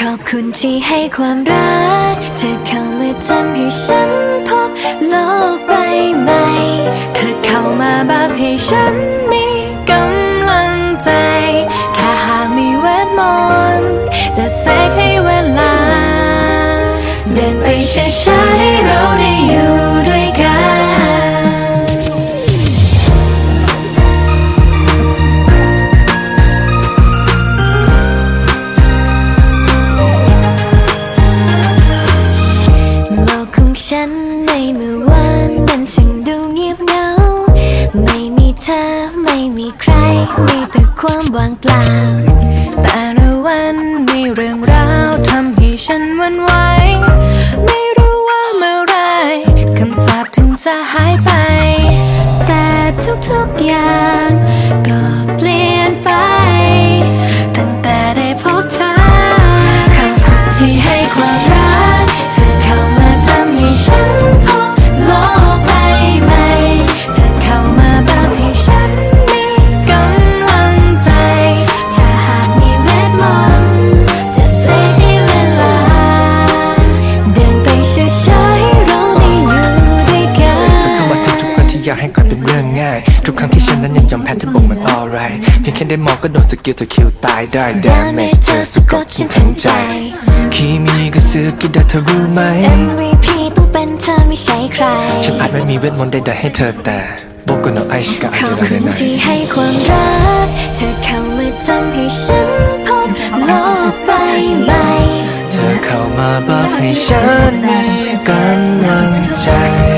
ขอบคุณที่ให้ความรัก เธอเข้ามาทำให้ฉันพบโลกใบใหม่ เธอเข้ามาบับให้ฉันมีกำลังใจ ถ้าหากมีเวทมนต์จะเสกให้เวลา เดินไปช้าๆให้เราได้อยู่ ฉันในเมื่อวานมันช่างดูเงียบเหงา ไม่มีเธอไม่มีใคร มีแต่ความว่างเปล่า แต่ละวันมีเรื่องราวทำให้ฉันวันไหว ไม่รู้ว่าเมื่อไรคำสาปถึงจะหายไป แต่ทุกๆอย่าง อยากให้กลายเป็นเรื่องง่าย ทุกครั้งที่ฉันนั้นยังยอมแพ้เธอบอกมัน alright เพียงแค่ได้มองก็โดนสกิลเธอคิวตายได้ damage เธอสะกดฉันทั้งใจคีมีก็ซื้อกี่ดาเธอรู้ไหม MVP ต้องเป็นเธอไม่ใช่ใคร ฉันอาจไม่มีเวทมนต์ใดๆให้เธอแต่โบก็โนไอชิกะขอาอบยุคุระณเนที่ให้ความรัก เธอเข้ามาทำให้ฉันพบโลกใบใหม่ เธอเข้ามาบัฟให้ฉันมีกำลังใจ